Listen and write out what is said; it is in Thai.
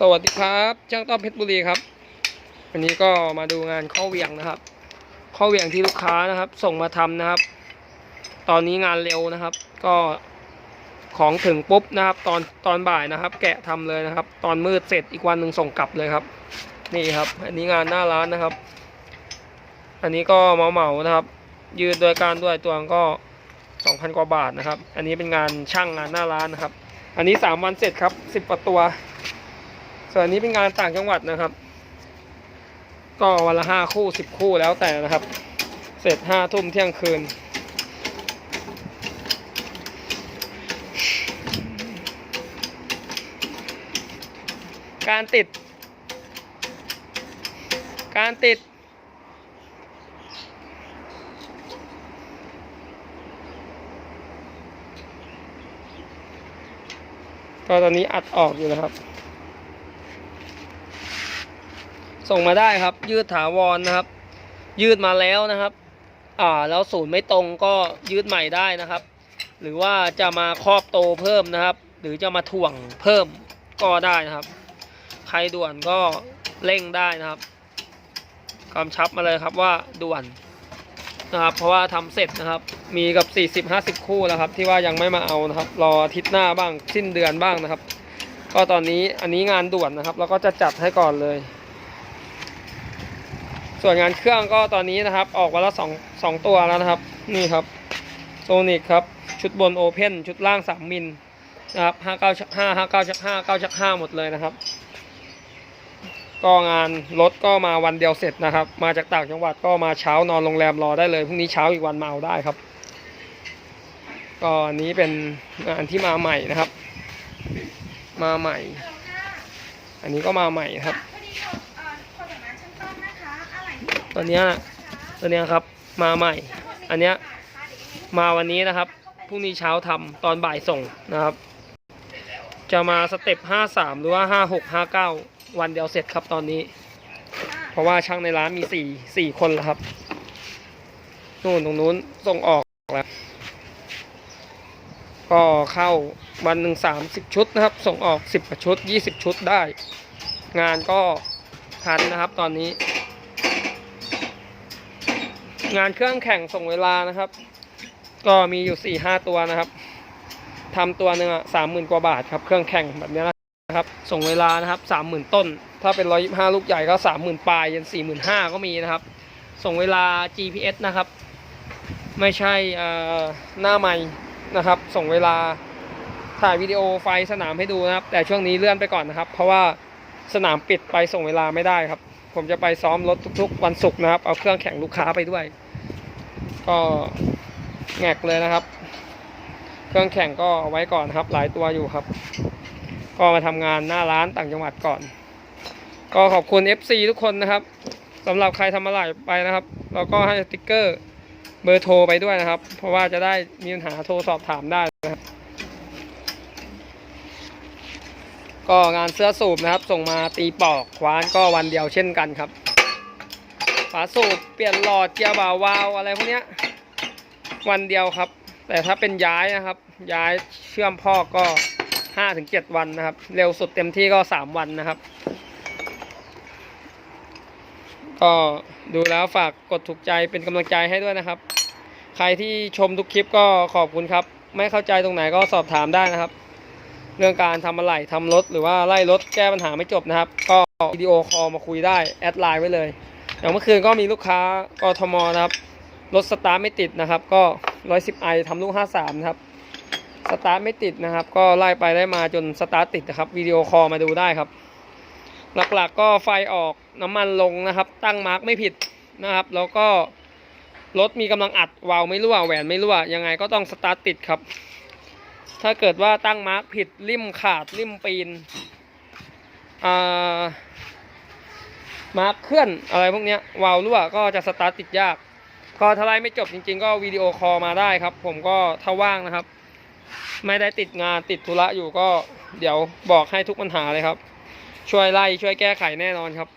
สวัสดีครับช่างต้อมเพชรบุรีครับ วันนี้ก็มาดูงานข้อเวียงนะครับ ข้อเวียงที่ลูกค้านะครับ ส่งมาทำนะครับ ตอนนี้งานเร็วนะครับ ก็ของถึงปุ๊บนะครับ ตอนตอนบ่ายนะครับ แกะทำเลยนะครับ ตอนมืดเสร็จอีกวันหนึ่งส่งกลับเลยครับ นี่ครับ อันนี้งานหน้าร้านนะครับ อันนี้ก็เหมาเหมานะครับ ยืดโดยการด้วยตัวก็สองพันกว่าบาทนะครับ อันนี้เป็นงานช่างงานหน้าร้านนะครับ อันนี้สามวันเสร็จครับสิบกว่าตัว ส่วนอันนี้เป็นงานต่างจังหวัดนะครับ ก็วันละห้าคู่สิบคู่แล้วแต่นะครับ เสร็จห้าทุ่มเที่ยงคืน การติด การติดก็ตอนนี้อัดออกอยู่นะครับ ส่งมาได้ครับ ยืดถาวรนะครับ ยืดมาแล้วนะครับ อ่าแล้วศูนย์ไม่ตรงก็ยืดใหม่ได้นะครับ หรือว่าจะมาครอบโตเพิ่มนะครับ หรือจะมาถ่วงเพิ่มก็ได้นะครับ ใครด่วนก็เร่งได้นะครับกำชับมาเลยครับว่าด่วนนะครับ เพราะว่าทำเสร็จนะครับ มีกับ 40-50 คู่แล้วครับ ที่ว่ายังไม่มาเอานะครับ รออาทิตย์หน้าบ้างสิ้นเดือนบ้างนะครับ ก็ตอนนี้อันนี้งานด่วนนะครับ แล้วก็จะจัดให้ก่อนเลย ส่วนงานเครื่องก็ตอนนี้นะครับ ออกวันละสองสองตัวแล้วนะครับ นี่ครับโซนิกครับ ชุดบนโอเพนชุดล่าง3มิลนะครับห้าเก้าชักห้าห้าเก้าชักห้าเก้าชักห้าหมดเลยนะครับ ก็งานรถก็มาวันเดียวเสร็จนะครับ มาจากต่างจังหวัดก็มาเช้านอนโรงแรมรอได้เลยพรุ่งนี้เช้าอีกวันมาเอาได้ครับก็อันนี้เป็นงานที่มาใหม่นะครับ มาใหม่ อันนี้ก็มาใหม่นะครับ ตัวเนี้ยนะตัวเนี้ยครับมาใหม่ อันเนี้ยมาวันนี้นะครับพรุ่งนี้เช้าทำตอนบ่ายส่งนะครับ จะมาสเต็ปห้าสามหรือว่าห้าหกห้าเก้าวันเดียวเสร็จครับตอนนี้ เพราะว่าช่างในร้านมีสี่สี่คนแล้วครับนู่นตรงนู้นส่งออกแล้วก็เข้าวันหนึ่งสามสิบชุดนะครับ ส่งออกสิบชุดยี่สิบชุดได้ งานก็ทันนะครับตอนนี้ งานเครื่องแข่งส่งเวลานะครับ ก็มีอยู่สี่ห้าตัวนะครับทำตัวหนึ่งอะสามหมื่นกว่าบาทครับ เครื่องแข่งแบบนี้นะครับ ส่งเวลานะครับสามหมื่นต้น ถ้าเป็นร้อยห้าลูกใหญ่ก็สามหมื่นปลายยันสี่หมื่นห้าก็มีนะครับ ส่งเวลา GPS นะครับ ไม่ใช่อ่อหน้าไม่นะครับ ส่งเวลาถ่ายวิดีโอไฟสนามให้ดูนะครับ แต่ช่วงนี้เลื่อนไปก่อนนะครับ เพราะว่าสนามปิดไปส่งเวลาไม่ได้ครับ ผมจะไปซ้อมรถทุกๆ วันศุกร์นะครับ เอาเครื่องแข่งลูกค้าไปด้วย ก็แงกเลยนะครับ เครื่องแข่งก็เอาไว้ก่อนครับ หลายตัวอยู่ครับ ก็มาทำงานหน้าร้านต่างจังหวัดก่อน ก็ขอบคุณ FC ทุกคนนะครับสำหรับใครทำอะไรไปนะครับเราก็ให้สติ๊กเกอร์เบอร์โทรไปด้วยนะครับ เพราะว่าจะได้มีปัญหาโทรสอบถามได้นะครับ ก็งานเสื้อสูบนะครับ ส่งมาตีปอกคว้านก็วันเดียวเช่นกันครับฝาสูบเปลี่ยนหลอดเกียร์บ่าวาล์วอะไรพวกเนี้ยวันเดียวครับ แต่ถ้าเป็นย้ายนะครับ ย้ายเชื่อมพ่อกก็ห้าถึงเจ็ดวันนะครับ เร็วสุดเต็มที่ก็สามวันนะครับ ก็ดูแล้วฝากกดถูกใจเป็นกำลังใจให้ด้วยนะครับ ใครที่ชมทุกคลิปก็ขอบคุณครับ ไม่เข้าใจตรงไหนก็สอบถามได้นะครับ เรื่องการทำอะไรทำรถหรือว่าไล่รถแก้ปัญหาไม่จบนะครับ ก็วิดีโอคอลมาคุยได้แอดไลน์ไว้เลย อย่างเมื่อคืนก็มีลูกค้ากทมนะครับรถสตาร์ทไม่ติดนะครับ ก็ 110ไอทำลูก 53 นะครับสตาร์ทไม่ติดนะครับ ก็ไล่ไปได้มาจนสตาร์ทติดนะครับวิดีโอคอลมาดูได้ครับ หลักๆก็ไฟออกน้ำมันลงนะครับ ตั้งมาร์กไม่ผิดนะครับ แล้วก็รถมีกำลังอัดวาล์วไม่รั่วแหวนไม่รั่วยังไงก็ต้องสตาร์ทติดครับ ถ้าเกิดว่าตั้งมาร์กผิดริมขาดริมปีนมาร์กเคลื่อนอะไรพวกนี้วาล์วรั่วก็จะสตาร์ทติดยาก ก็ถ้าไล่ไม่จบจริง ๆ ก็วิดีโอคอลมาได้ครับ ผมก็ถ้าว่างนะครับ ไม่ได้ติดงานติดธุระอยู่ก็เดี๋ยวบอกให้ทุกปัญหาเลยครับ ช่วยไล่ช่วยแก้ไขแน่นอนครับ